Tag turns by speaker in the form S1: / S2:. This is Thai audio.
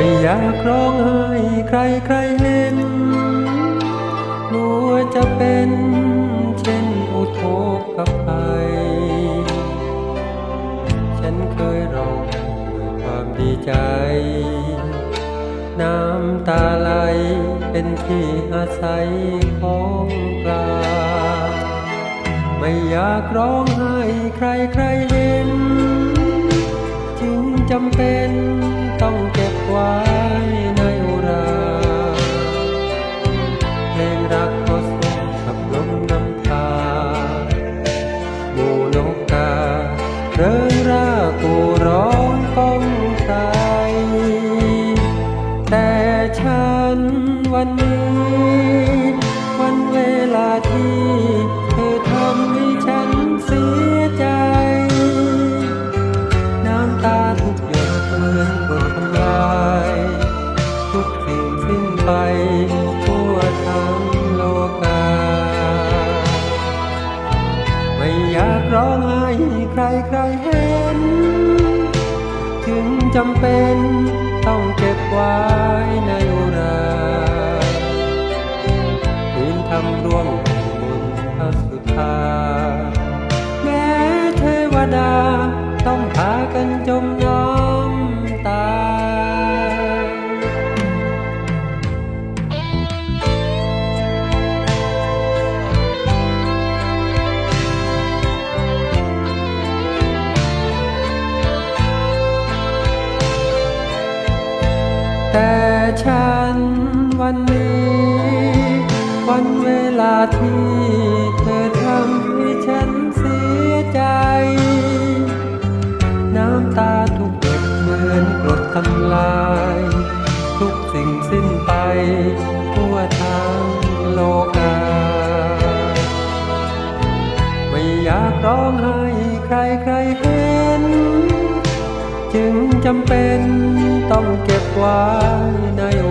S1: ไม่อยากร้องไห้ใครใครเห็นกลัวจะเป็นเช่นอุทกภัยฉันเคยร้องด้วยความดีใจ น้ำตาไหลเป็นที่อาศัยของปลา ไม่อยากร้องไห้ใครใครเห็น จึงจำเป็นต้อง เร้องไห้ใครใครเห็น ถึงจำเป็นต้องเก็บไว้ในอุราคืนทำร่วงบุญพระสุธาแม้เทวดา วันนี้ วันเวลาที่เธอทำให้ฉันเสียใจ น้ำตาทุกหยดเหมือนกรดทำลาย ทุกสิ่งสิ้นไป ทั่วทั้งโลกา ไม่อยากร้องไห้ใครใครเห็น จึงจำเป็นต้องเก็บไว้ในอ